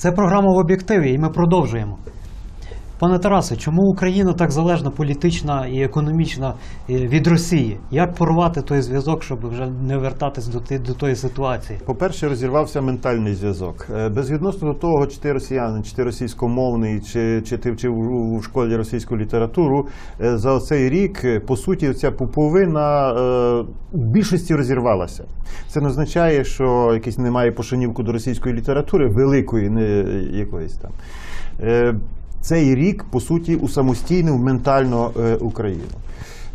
Це програма в об'єктиві, і ми продовжуємо. Пане Тарасе, чому Україна так залежна політична і економічна е, від Росії? Як порвати той зв'язок, щоб вже не вертатись до, до тої ситуації? По-перше, розірвався ментальний зв'язок. Е, Безвідносно до того, чи ти росіянин, чи ти російськомовний, чи, чи ти вчив у, у школі російську літературу, е, за цей рік, по суті, ця пуповина в більшості розірвалася. Це не означає, що якийсь немає пошанівку до російської літератури, великої, не якоїсь там. Цей рік, по суті, усамостійнив ментально е, Україну.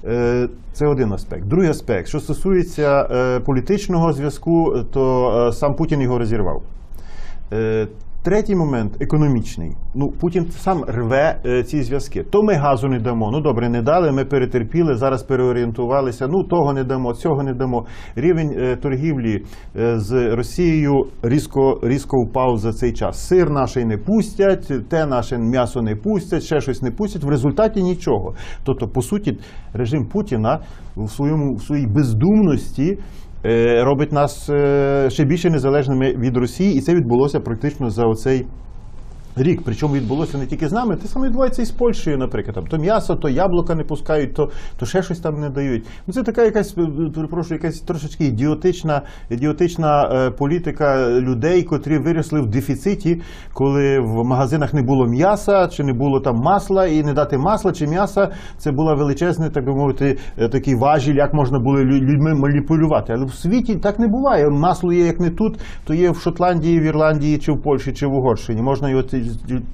Е, Це один аспект. Другий аспект, що стосується е, політичного зв'язку, то сам Путін його розірвав. Третій момент економічний. Ну, Путін сам рве е, ці зв'язки. То ми газу не дамо. Ну добре, не дали, ми перетерпіли, зараз переорієнтувалися. Ну того не дамо, цього не дамо. Рівень е, торгівлі е, з Росією різко, різко впав за цей час. Сир наш не пустять, те наше м'ясо не пустять, ще щось не пустять. В результаті нічого. Тобто, по суті, режим Путіна в своєму в своїй бездумності робить нас е, ще більше незалежними від Росії, і це відбулося практично за оцей. Рік, причому відбулося не тільки з нами, те саме відбувається і з Польщею, наприклад. Там, то м'ясо, то яблука не пускають, то, то ще щось там не дають. Ну це така якась, е, перепрошую, якась трошечки ідіотична, ідіотична е, політика людей, котрі виросли в дефіциті, коли в магазинах не було м'яса, чи не було там масла, і не дати масла чи м'яса, це була величезний, так би мовити, е, такий важіль, як можна було людьми маніпулювати. Але в світі так не буває. Масло є як не тут, то є в Шотландії, в Ірландії, чи в Польщі, чи в Угорщині. Можна його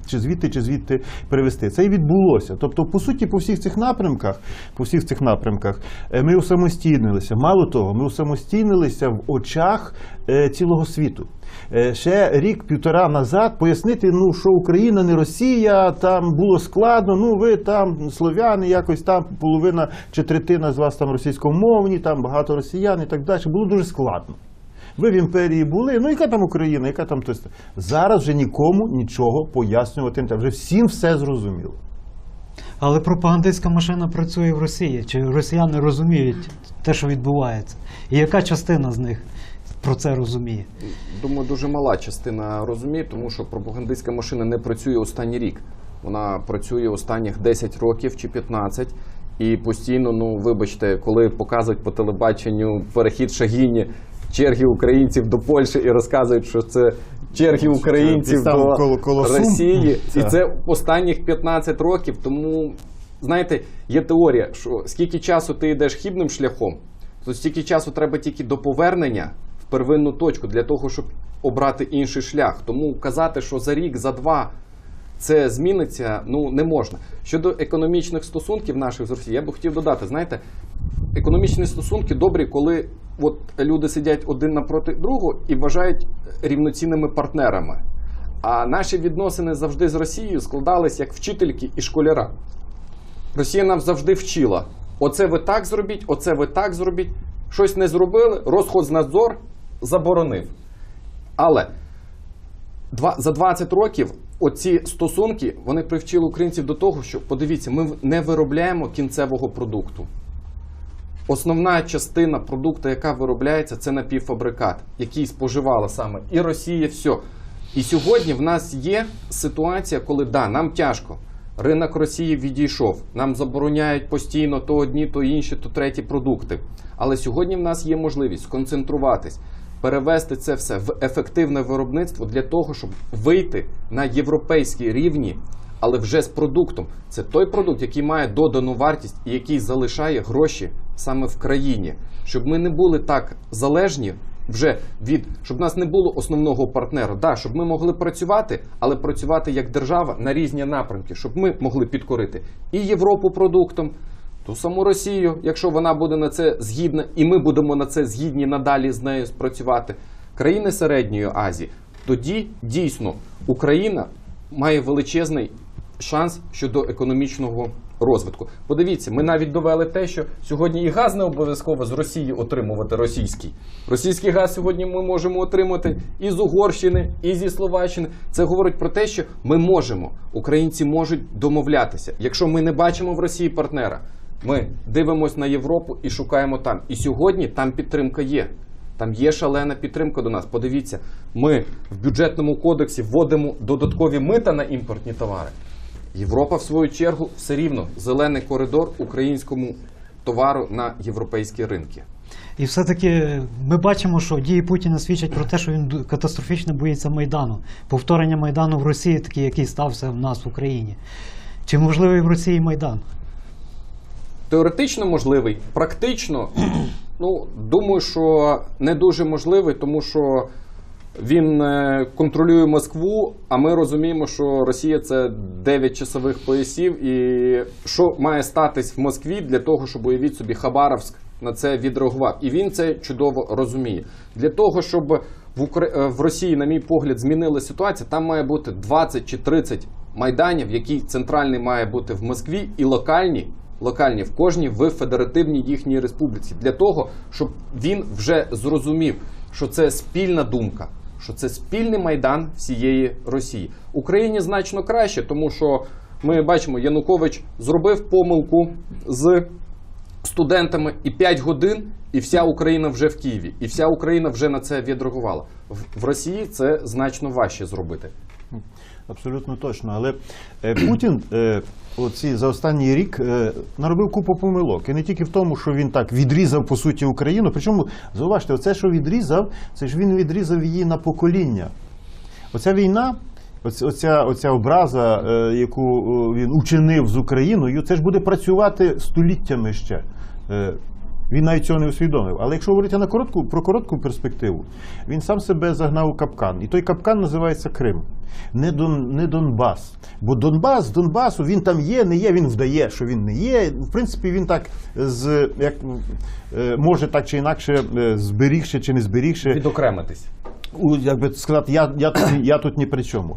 чи звідти, чи звідти перевести. Це і відбулося. Тобто, по суті, по всіх цих напрямках, по всіх цих напрямках, е, ми усамостійнилися. Мало того, ми усамостійнилися в очах е, цілого світу. Е, Ще рік-півтора назад пояснити, ну що Україна не Росія, там було складно. Ну ви там слов'яни, якось там половина чи третина з вас там російськомовні, там багато росіян і так далі. Було дуже складно. Ви в імперії були, ну яка там Україна, яка там тось. Зараз вже нікому нічого пояснювати не треба. Вже всім все зрозуміло. Але пропагандистська машина працює в Росії. Чи росіяни розуміють те, що відбувається? І яка частина з них про це розуміє? Думаю, дуже мала частина розуміє, тому що пропагандистська машина не працює останній рік. Вона працює останніх 10 років чи 15. І постійно, ну вибачте, коли показують по телебаченню перехід Шагіні, черги українців до Польщі і розказують, що це черги українців там до коло- коло. Росії. І це останніх 15 років. Тому знаєте, є теорія, що скільки часу ти йдеш хібним шляхом, то стільки часу треба тільки до повернення в первинну точку для того, щоб обрати інший шлях. Тому казати, що за рік, за два це зміниться, ну не можна. Щодо економічних стосунків наших з Росією, я би хотів додати, знаєте, економічні стосунки добрі, коли от люди сидять один напроти другого і вважають рівноцінними партнерами. А наші відносини завжди з Росією складались як вчительки і школяра. Росія нам завжди вчила: оце ви так зробіть, оце ви так зробіть. Щось не зробили, Росхознадзор заборонив. Але за 20 років оці стосунки вони привчили українців до того, що подивіться, ми не виробляємо кінцевого продукту. Основна частина продукту, яка виробляється, це напівфабрикат, який споживала саме і Росія, все. І сьогодні в нас є ситуація, коли да, нам тяжко. Ринок Росії відійшов. Нам забороняють постійно то одні, то інші, то треті продукти. Але сьогодні в нас є можливість сконцентруватись, перевести це все в ефективне виробництво для того, щоб вийти на європейські рівні, але вже з продуктом. Це той продукт, який має додану вартість і який залишає гроші саме в країні, щоб ми не були так залежні. Вже від щоб нас не було основного партнера, да, щоб ми могли працювати, але працювати як держава на різні напрямки, щоб ми могли підкорити і Європу продуктом, ту саму Росію, якщо вона буде на це згідна, і ми будемо на це згідні надалі з нею спрацювати. Країни Середньої Азії, тоді дійсно Україна має величезний шанс щодо економічного розвитку. Подивіться, ми навіть довели те, що сьогодні і газ не обов'язково з Росії отримувати російський. Російський газ сьогодні ми можемо отримати і з Угорщини, і зі Словаччини. Це говорить про те, що ми можемо, українці можуть домовлятися. Якщо ми не бачимо в Росії партнера, ми дивимося на Європу і шукаємо там. І сьогодні там підтримка є. Там є шалена підтримка до нас. Подивіться, ми в бюджетному кодексі вводимо додаткові мита на імпортні товари. Європа, в свою чергу, все рівно зелений коридор українському товару на європейські ринки. І все-таки ми бачимо, що дії Путіна свідчать про те, що він катастрофічно боїться Майдану. Повторення Майдану в Росії, такий, який стався в нас в Україні. Чи можливий в Росії Майдан? Теоретично можливий, практично, ну думаю, що не дуже можливий, тому що він е, контролює Москву, а ми розуміємо, що Росія це 9 часових поясів, і що має статись в Москві для того, щоб уявіть собі Хабаровськ на це відреагував. І він це чудово розуміє. Для того, щоб в, Укра... е, в Росії, на мій погляд, змінила ситуація, там має бути 20 чи 30 майданів, який центральний має бути в Москві, і локальні локальні в кожній в федеративній їхній республіці, для того, щоб він вже зрозумів, що це спільна думка, що це спільний майдан всієї Росії. Україні значно краще, тому що ми бачимо, Янукович зробив помилку з студентами і 5 годин, і вся Україна вже в Києві, і вся Україна вже на це відреагувала. В, Росії це значно важче зробити. Абсолютно точно. Але е, Путін е, оці, за останній рік е, наробив купу помилок. І не тільки в тому, що він так відрізав по суті Україну. Причому, зауважте, оце, що відрізав, це ж він відрізав її на покоління. Оця війна, оця, оця, образа, яку він учинив з Україною, це ж буде працювати століттями ще. Він навіть цього не усвідомив. Але якщо говорити на коротку, про коротку перспективу, він сам себе загнав у капкан. І той капкан називається Крим. Не, Дон, не Донбас. Бо Донбас, Донбасу, він там є, не є, він вдає, що він не є. В принципі, він так з як е, може так чи інакше е, зберігши чи не зберігши Відокремитись. у, як би сказати, я, я, я тут ні при чому.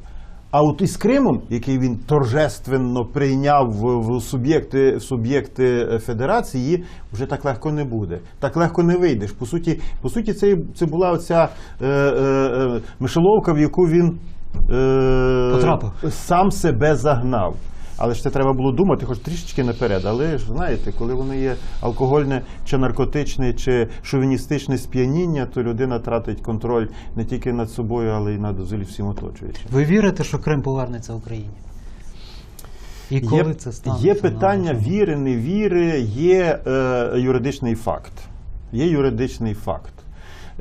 А от із Кримом, який він торжественно прийняв в, в суб'єкти в суб'єкти е, федерації, вже так легко не буде. Так легко не вийдеш. По суті, по суті, це, це була оця е, е, е, мишеловка, в яку він е, Потрапив. сам себе загнав. Але ж це треба було думати, хоч трішечки наперед. Але ж знаєте, коли воно є алкогольне чи наркотичне, чи шовіністичне сп'яніння, то людина тратить контроль не тільки над собою, але й над взагалі всім оточуючим. Ви вірите, що Крим повернеться Україні? І коли Є, це станеться? є питання віри, не віри, є е, юридичний факт. Є юридичний факт.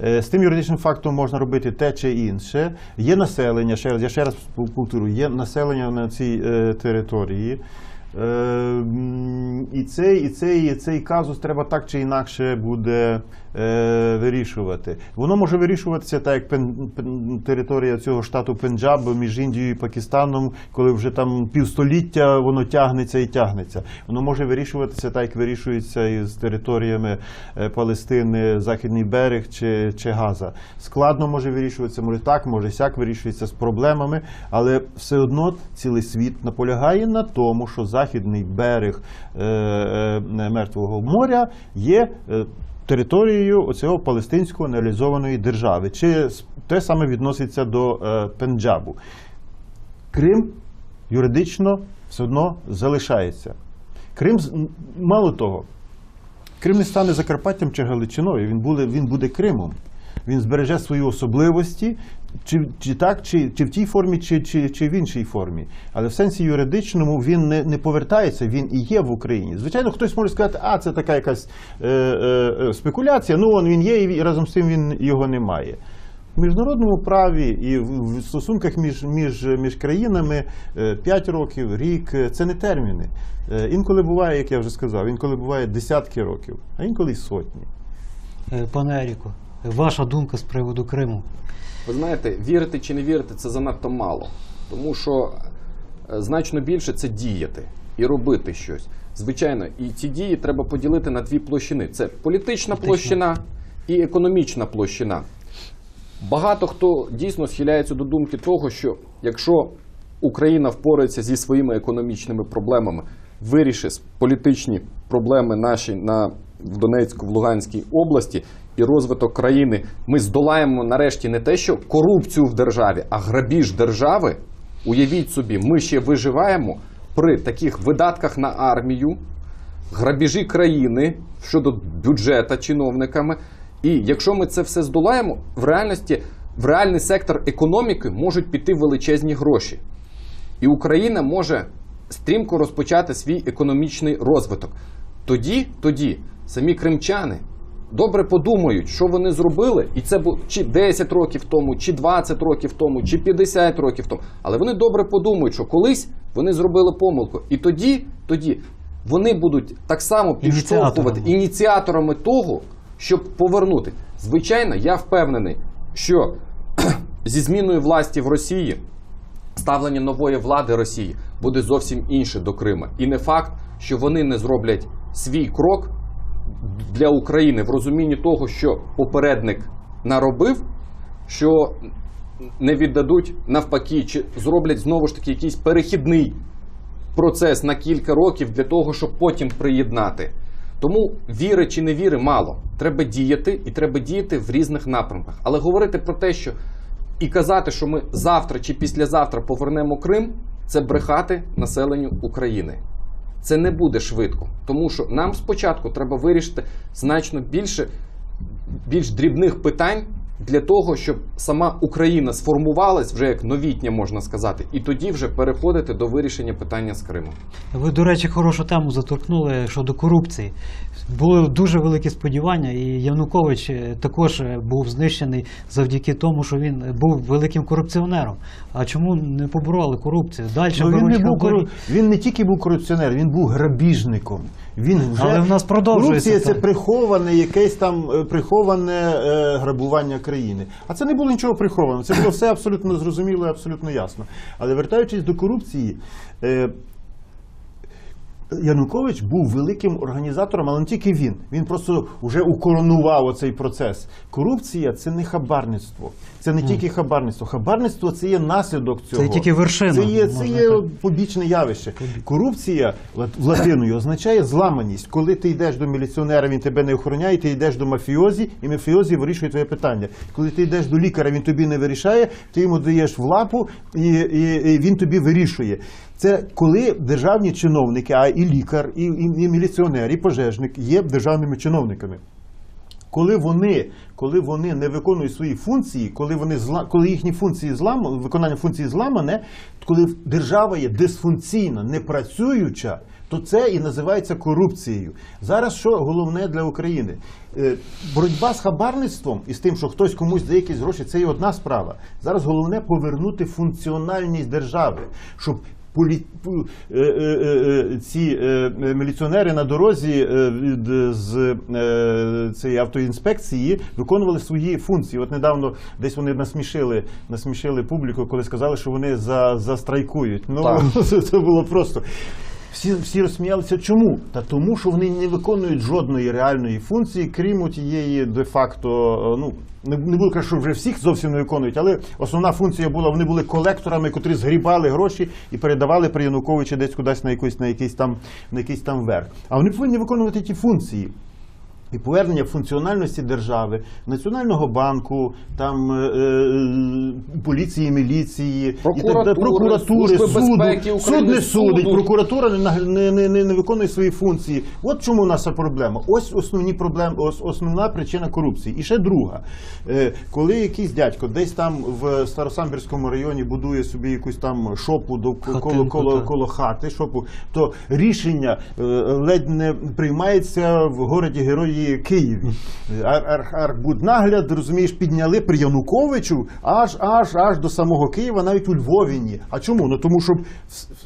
Е, З тим юридичним фактом можна робити те чи інше. Є населення, ще раз, я ще раз повторю, є населення на цій е, території. Е, і, цей, і, цей, і цей казус треба так чи інакше буде е, вирішувати. Воно може вирішуватися так, як територія цього штату Пенджаб між Індією і Пакистаном, коли вже там півстоліття воно тягнеться і тягнеться. Воно може вирішуватися так, як вирішується із територіями е, Палестини, Західний берег чи, чи Газа. Складно може вирішуватися, може так, може сяк вирішується з проблемами, але все одно цілий світ наполягає на тому, що західний берег е, е, Мертвого моря є. е, Територією оцього палестинського нереалізованої держави, чи те саме відноситься до е, Пенджабу. Крим юридично все одно залишається. Крим, мало того, Крим не стане Закарпаттям чи Галичиною, він буде, він буде Кримом. Він збереже свої особливості, чи, чи так, чи, чи в тій формі, чи, чи, чи в іншій формі. Але в сенсі юридичному він не, не повертається, він і є в Україні. Звичайно, хтось може сказати, а це така якась е, е, е, спекуляція, ну он він є, і разом з тим він його немає. В міжнародному праві і в стосунках між, між, між країнами 5 років, рік е, це не терміни. Е, Інколи буває, як я вже сказав, інколи буває десятки років, а інколи й сотні. Е, Пане Еріку, ваша думка з приводу Криму? Ви знаєте, вірити чи не вірити це занадто мало. Тому що е, значно більше це діяти і робити щось. Звичайно, і ці дії треба поділити на дві площини: це політична площина і економічна площина. Багато хто дійсно схиляється до думки того, що якщо Україна впорається зі своїми економічними проблемами, вирішить політичні проблеми наші на в Донецьку, в Луганській області і розвиток країни, ми здолаємо нарешті не те, що корупцію в державі, а грабіж держави. Уявіть собі, ми ще виживаємо при таких видатках на армію, грабіжі країни щодо бюджета чиновниками. І якщо ми це все здолаємо, в реальності в реальний сектор економіки можуть піти величезні гроші. І Україна може стрімко розпочати свій економічний розвиток. Тоді, тоді самі кримчани добре подумають, що вони зробили, і це було чи 10 років тому, чи 20 років тому, чи 50 років тому. Але вони добре подумають, що колись вони зробили помилку. І тоді, тоді вони будуть так само підштовхувати Ініціаторами. ініціаторами того, щоб повернути. Звичайно, я впевнений, що зі зміною власті в Росії ставлення нової влади Росії буде зовсім інше до Крима. І не факт, що вони не зроблять свій крок для України в розумінні того, що попередник наробив, що не віддадуть навпаки, чи зроблять знову ж таки якийсь перехідний процес на кілька років для того, щоб потім приєднати. Тому віри чи не віри мало. Треба діяти і треба діяти в різних напрямках. Але говорити про те, що і казати, що ми завтра чи післязавтра повернемо Крим, це брехати населенню України. Це не буде швидко, тому що нам спочатку треба вирішити значно більше більш дрібних питань для того, щоб сама Україна сформувалась вже як новітня, можна сказати, і тоді вже переходити до вирішення питання з Кримом. Ви, до речі, хорошу тему заторкнули щодо корупції. Були дуже великі сподівання, і Янукович е, також е, був знищений завдяки тому, що він е, був великим корупціонером. А чому не побороли корупцію? Далі Ну, він, не був кору... він не тільки був корупціонер, він був грабіжником. Він вже... Але в нас продовжується Корупція це приховане якесь там приховане е, грабування країни. А це не було нічого приховано. Це було все абсолютно зрозуміло і абсолютно ясно. Але вертаючись до корупції. Янукович був великим організатором, але не тільки він. Він просто вже укоронував оцей процес. Корупція це не хабарництво, це не тільки хабарництво. Хабарництво це є наслідок цього. Це тільки вершина, Це є, це є побічне явище. Корупція латиною означає зламаність. Коли ти йдеш до міліціонера, він тебе не охороняє, ти йдеш до мафіозі, і мафіозі вирішує твоє питання. Коли ти йдеш до лікаря, він тобі не вирішає, ти йому даєш в лапу, і, і, і він тобі вирішує. Це коли державні чиновники, а і лікар, і, і, і міліціонер, і пожежник є державними чиновниками. Коли вони, коли вони не виконують свої функції, коли вони зла, коли їхні функції злам, виконання функції зламане, коли держава є дисфункційна, не працююча, то це і називається корупцією. Зараз що головне для України? Е, Боротьба з хабарництвом і з тим, що хтось комусь дає якісь гроші, це є одна справа. Зараз головне повернути функціональність держави, щоб е, е, е, ці міліціонери на дорозі з цієї автоінспекції виконували свої функції. От недавно десь вони насмішили, насмішили публіку, коли сказали, що вони за, застрайкують. Ну Так. це було просто. Всі, всі розсміялися. Чому? Та тому, що вони не виконують жодної реальної функції, крім тієї де-факто, е, ну не, не казати, що вже всіх зовсім не виконують, але основна функція була, вони були колекторами, котрі згрібали гроші і передавали при Януковичі десь кудись на якийсь на якийсь там на якийсь там верх. А вони повинні виконувати ті функції. І повернення функціональності держави, Національного банку, там е, е, поліції, міліції, Прокуратури, і так прокуратури, суду. безпеки Суд не судить, суду. прокуратура не, не, не, не, не виконує свої функції. От чому у нас проблема. Ось основні проблеми, ос, основна причина корупції. І ще друга. Е, коли якийсь дядько десь там в Старосамбірському районі будує собі якусь там шопу до коло, Хатинку, коло, коло хати, шопу, то рішення е, ледь не приймається в городі Герої Києві. Ар, ар, арбуднагляд, розумієш, підняли при Януковичу аж аж аж до самого Києва, навіть у Львові ні. А чому? Ну тому, щоб,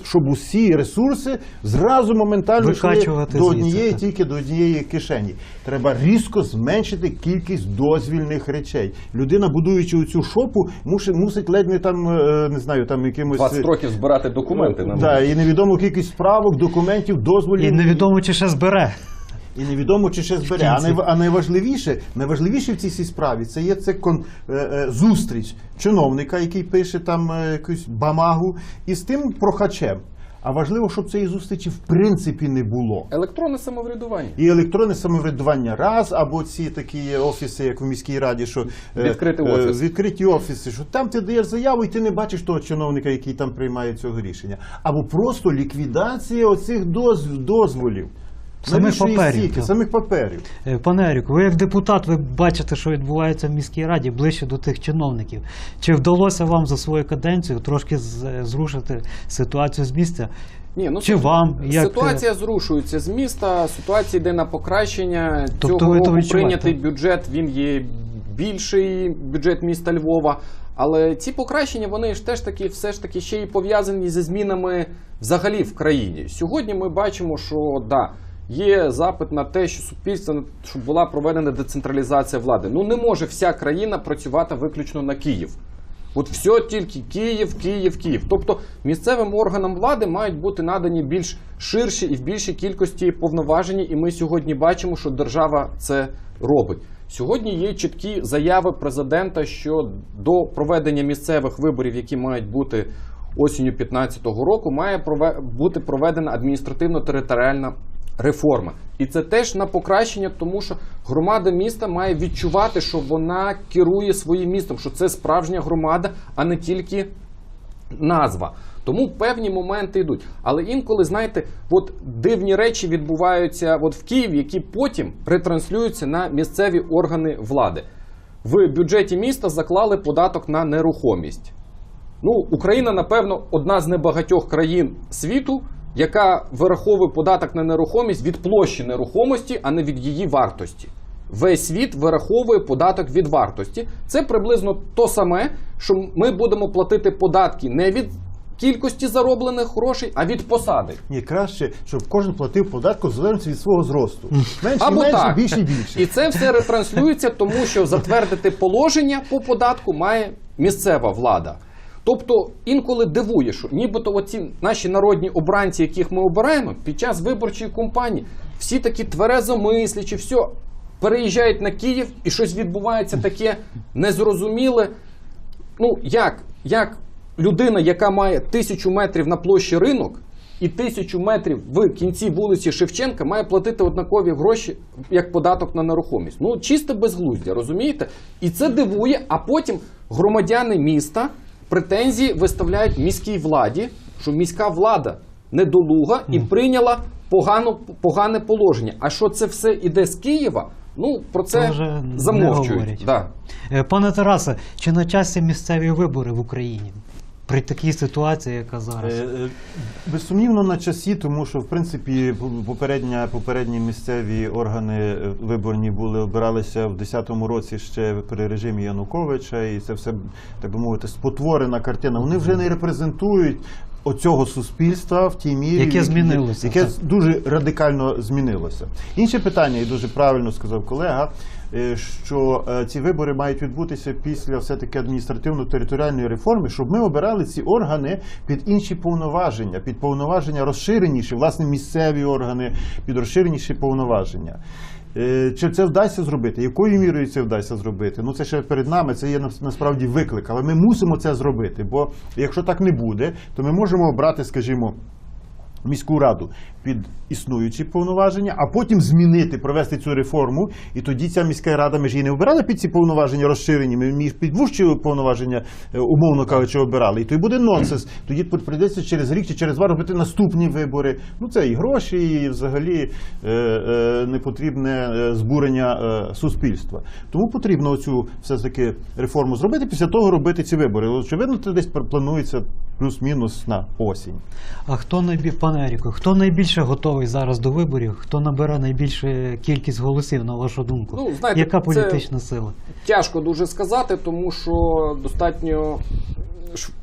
щоб усі ресурси зразу моментально йшли до однієї, так. тільки до однієї кишені. Треба різко зменшити кількість дозвільних речей. Людина, будуючи цю шопу, мусить, мусить ледь не там, е, не знаю, там якимось. 20 років збирати документи на Да, і невідомо кількість справок, документів, дозволів. І невідомо, чи ще збере. І невідомо, чи ще збере. А, найва- а найважливіше, найважливіше в цій всій справі це є це кон, е, е, зустріч чиновника, який пише там е, якусь бамагу, і з тим прохачем. А важливо, щоб цієї зустрічі в принципі не було. електронне самоврядування. І електронне самоврядування раз, або ці такі офіси, як в міській раді, що е, Відкритий е, офіс. відкриті офіси, що там ти даєш заяву, і ти не бачиш того чиновника, який там приймає цього рішення. Або просто ліквідація оцих доз- дозволів. Самих Навіщо паперів, стільки? так. Самих паперів. Е, Пане Еріку, ви як депутат, ви бачите, що відбувається в міській раді ближче до тих чиновників. Чи вдалося вам за свою каденцію трошки з- зрушити ситуацію з місця? Ні, ну Чи вам, як- ситуація зрушується з міста, ситуація йде на покращення. Тобто Цього ви то року відчуваєте? прийнятий бюджет, він є більший бюджет міста Львова. Але ці покращення вони ж теж таки, все ж таки ще й пов'язані зі змінами взагалі в країні. Сьогодні ми бачимо, що да, є запит на те, що суспільство щоб була проведена децентралізація влади. Ну не може вся країна працювати виключно на Київ. От все тільки Київ, Київ, Київ. Тобто місцевим органам влади мають бути надані більш ширші і в більшій кількості повноваження, і ми сьогодні бачимо, що держава це робить. Сьогодні є чіткі заяви президента, що до проведення місцевих виборів, які мають бути осінню 2015 року, має бути проведена адміністративно-територіальна реформа. І це теж на покращення, тому що громада міста має відчувати, що вона керує своїм містом, що це справжня громада, а не тільки назва. Тому певні моменти йдуть. Але інколи, знаєте, от дивні речі відбуваються от в Києві, які потім ретранслюються на місцеві органи влади. В бюджеті міста заклали податок на нерухомість. Ну, Україна, напевно, одна з небагатьох країн світу, яка вираховує податок на нерухомість від площі нерухомості, а не від її вартості. Весь світ вираховує податок від вартості. Це приблизно то саме, що ми будемо платити податки не від кількості зароблених грошей, а від посади. Ні, краще, щоб кожен платив податку в залежності від свого зросту. Менше, Або менше, так. більше і більше. І це все ретранслюється, тому що затвердити положення по податку має місцева влада. Тобто інколи дивує, що нібито оці наші народні обранці, яких ми обираємо, під час виборчої кампанії, всі такі тверезомислячі, все переїжджають на Київ і щось відбувається таке незрозуміле. Ну як? Як людина, яка має тисячу метрів на площі ринок і тисячу метрів в кінці вулиці Шевченка, має платити однакові гроші як податок на нерухомість. Ну чисте безглуздя, розумієте? І це дивує, а потім громадяни міста претензії виставляють міській владі, що міська влада недолуга і прийняла погано, погане положення. А що це все іде з Києва? Ну про це, Це вже замовчують. Да. Е, Пане Тарасе, чи на часі місцеві вибори в Україні? При такій ситуації, яка зараз? Е, е, Безсумнівно на часі, тому що в принципі попередня, попередні місцеві органи е, виборні були обиралися в 10-му році ще при режимі Януковича, і це все, так би мовити, спотворена картина. Вони вже не репрезентують оцього суспільства в тій мірі, Яке змінилося, яке так. дуже радикально змінилося. Інше питання, і дуже правильно сказав колега, що е, ці вибори мають відбутися після все-таки адміністративно-територіальної реформи, щоб ми обирали ці органи під інші повноваження, під повноваження розширеніші, власне, місцеві органи, під розширеніші повноваження. Е, Чи це вдасться зробити? Якою мірою це вдасться зробити? Ну це ще перед нами, це є нас- насправді виклик, але ми мусимо це зробити. Бо якщо так не буде, то ми можемо обрати, скажімо, міську раду під існуючі повноваження, а потім змінити, провести цю реформу. І тоді ця міська рада, ми ж її не обирали під ці повноваження розширені, ми під вужчі повноваження, е, умовно кажучи, обирали. І то й буде нонсенс. Тоді прийдеться через рік чи через два робити наступні вибори. Ну це і гроші, і взагалі е, е, непотрібне е, збурення е, суспільства. Тому потрібно оцю все таки реформу зробити. Після того робити ці вибори. Очевидно, це десь планується плюс-мінус на осінь. А хто найбіль... пане Еріку, хто найбільше готовий зараз до виборів? Хто набере найбільшу кількість голосів, на вашу думку? Ну, знаєте, Яка це- політична сила? Тяжко дуже сказати, тому що достатньо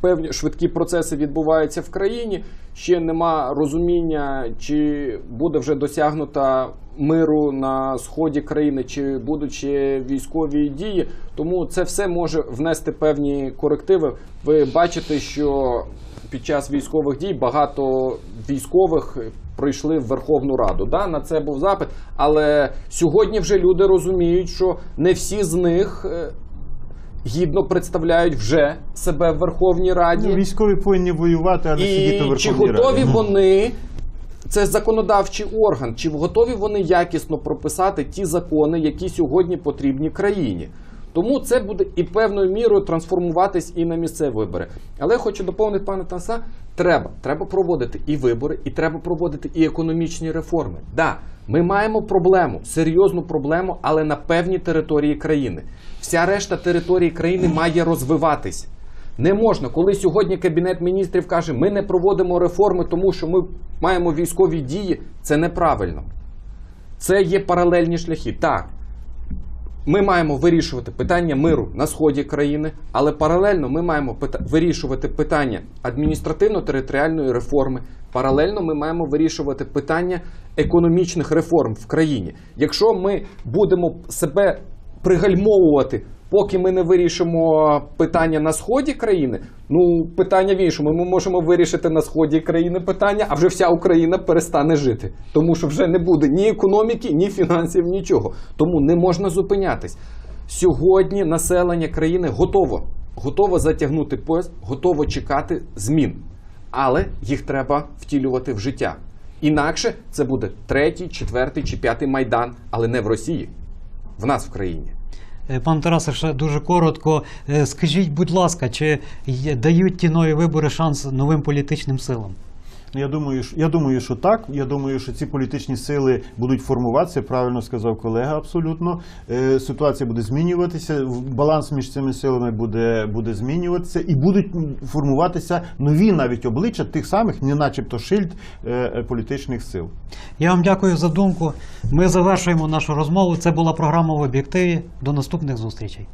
певні швидкі процеси відбуваються в країні. Ще нема розуміння, чи буде вже досягнута миру на сході країни, чи будуть ще військові дії. Тому це все може внести певні корективи. Ви бачите, що під час військових дій багато військових прийшли в Верховну Раду. Да? На це був запит. Але сьогодні вже люди розуміють, що не всі з них е, гідно представляють вже себе в Верховній Раді. Ну, військові повинні воювати, а не сидіти в І чи готові Раді. вони, це законодавчий орган, чи готові вони якісно прописати ті закони, які сьогодні потрібні країні? Тому це буде і певною мірою трансформуватись і на місцеві вибори. Але хочу доповнити пана Танса. Треба, треба проводити і вибори, і треба проводити і економічні реформи. Да, ми маємо проблему, серйозну проблему, але на певній території країни. Вся решта території країни має розвиватись. Не можна, коли сьогодні Кабінет міністрів каже, ми не проводимо реформи, тому що ми маємо військові дії, це неправильно. Це є паралельні шляхи. Так, ми маємо вирішувати питання миру на сході країни, але паралельно ми маємо вирішувати питання адміністративно-територіальної реформи. Паралельно ми маємо вирішувати питання економічних реформ в країні. Якщо ми будемо себе пригальмовувати, поки ми не вирішимо питання на сході країни, ну питання в іншому. Ми можемо вирішити на сході країни питання, а вже вся Україна перестане жити, тому що вже не буде ні економіки, ні фінансів, нічого. Тому не можна зупинятись. Сьогодні населення країни готово, готово затягнути пояс, готово чекати змін, але їх треба втілювати в життя. Інакше це буде третій, четвертий чи п'ятий майдан, але не в Росії, в нас в країні. Е, Пан Тарасе, ще дуже коротко. Е, Скажіть, будь ласка, чи дають ті нові вибори шанс новим політичним силам? Ну, Я думаю, що я думаю, що так. Я думаю, що ці політичні сили будуть формуватися. Правильно сказав колега. Абсолютно Е, ситуація буде змінюватися. Баланс між цими силами буде, буде змінюватися, і будуть формуватися нові навіть обличчя тих самих, не начебто шильд е, політичних сил. Я вам дякую за думку. Ми завершуємо нашу розмову. Це була програма в об'єктиві. До наступних зустрічей.